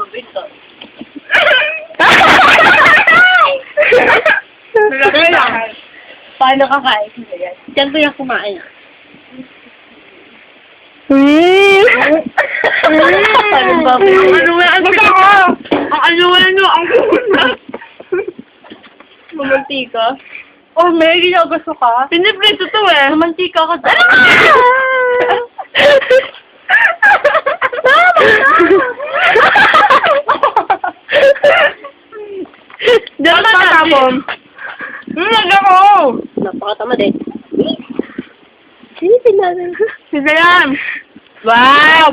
Bumabito. Nagkakain. Paano kakain? Ganyan. Diyan ko yung kumain. Hmm. Parang baboy. Ano nga ang ako? Ang ano nyo, ang kulat. Mamantika. Oh, may ginawa gusto ka? Piniprito to eh. Mamantika ka dyan. Diyan ka tapon. Hmm, nagamo. Napakatama din. Silipin natin. Sige yan. Wow!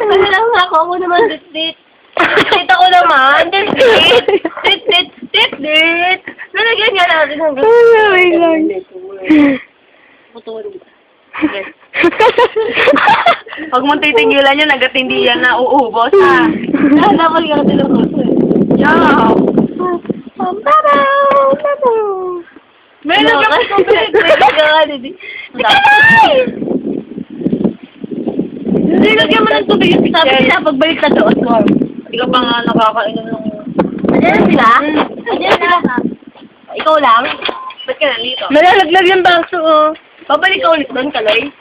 Ano lang ako, ako naman dit-dit. Dit ako naman. Dit-dit. Dit-dit. Dit-dit. Nalagyan nga natin hanggang... Ay, wait lang. Matulog. Huwag mong titigilan yan, agad hindi yan na uubos, ha? Dapat ka lang ako. Yeah. Tadaw! May Ano nagam ka? May nagam hindi. Hindi, lagyan mo ng tubig. Sabi nila, pagbalik na doon. Hindi ka pa nga nakakainom ng... Andiyan sila? Andiyan sila. Ikaw lang? Ba't ka nandito? Nalalaglag yung baso, oh. Babalik ka ulit doon, Kaloy.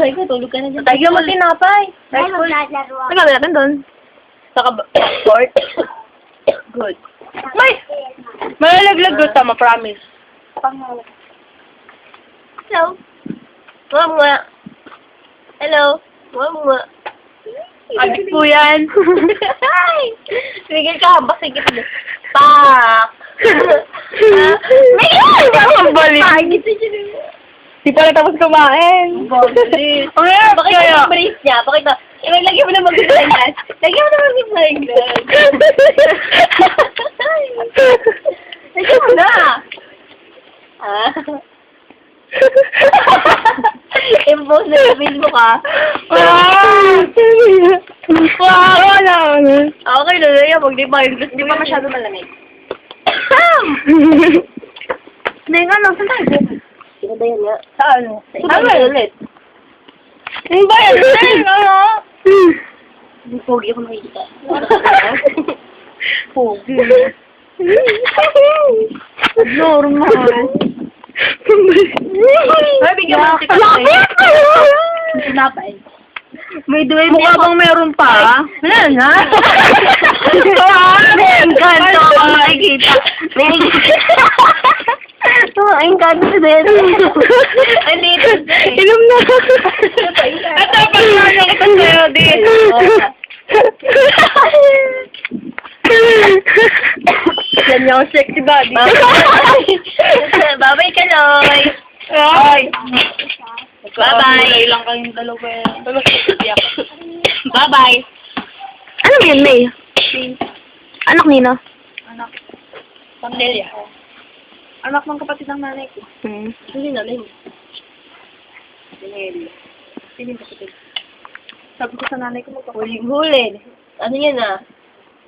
Ay, tulog ka na dyan. Tagyan mo tinapay. Ay, Ano gawin natin doon? Sa kab- court? Good. May! Malalaglag doon, tama, promise. Hello? Mom nga. Hello? Mom nga. Adik po yan. Ay! Sige ka, basigit mo. Pak! Ang balik. Pagit na siya. Di pa tapos kumain. Balik. Ang hirap Bakit kaya. yung brace niya? Bakit na? Eh, lagyan mo na glass. Lagyan mo na glass. Lagyan mo na. Ah. Impose na sa Facebook ah. Wow! Wow! Wala. Okay na na yan. Pag di pa yung Di pa masyado malamig. Nga, no, saan tayo? Ba yan nga? Saan? Saan ba ulit? Ang bayan din, ano? Hindi pogi ako makikita. Pogi. Normal. Ay, bigyan mo ng tikas. Sinapay. May duwende Mukha bang meron pa? Wala na. May engkanto ako makikita. May Oh, ang ganda din. Ay, dito. Inom na. Ito, pagkano kita sa'yo, din. Yan yung sexy body. Babay ka, Loy. Ay. Bye-bye. lang kayong dalawa. Bye-bye. Ano yun, May? Anak nino? Anak. Pamilya. Anak ng kapatid ng nanay ko. Hmm. Hindi na. Pinili. Sino yung kapatid? Sabi ko sa nanay ko magpapalito. Huling-huli. Ano yan ah?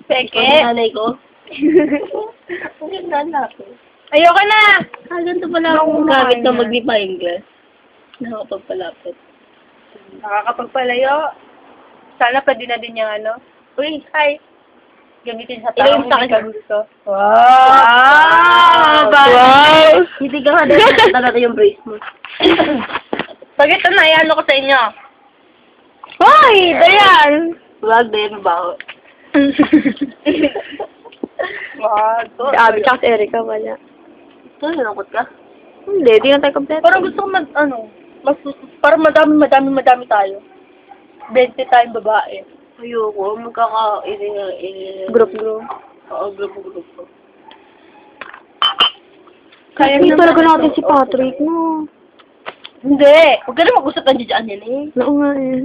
Peke. Ang nanay ko. Ang ganda na ako. Ayoko na! Ah, ganito pala Ako gamit na mag-lipa English. Nakakapagpalapit. Nakakapagpalayo. Sana pwede na din yung ano. Uy, hi! Gamitin sa Ilan taong sa akin? ka gusto. Wow! Wow! Hindi ka nga talaga yung brace mo. Pag ito na, iano ko sa inyo. Hoy! Dayan! Wag din, baho. Wag. Si Abby tsaka si Erica wala. Ito, nalangkot ka? Hindi, di na tayo kompleto. Parang gusto ko mag, ano, mas, parang madami, madami, madami tayo. 20 tayong babae. Ayoko, magkaka... ini- ini- Group, group. Oo, grupo-grupo. Kaya Hindi talaga natin si Patrick, no? Hindi! Huwag ka na mag-usap ng dyan yan eh. Oo nga eh.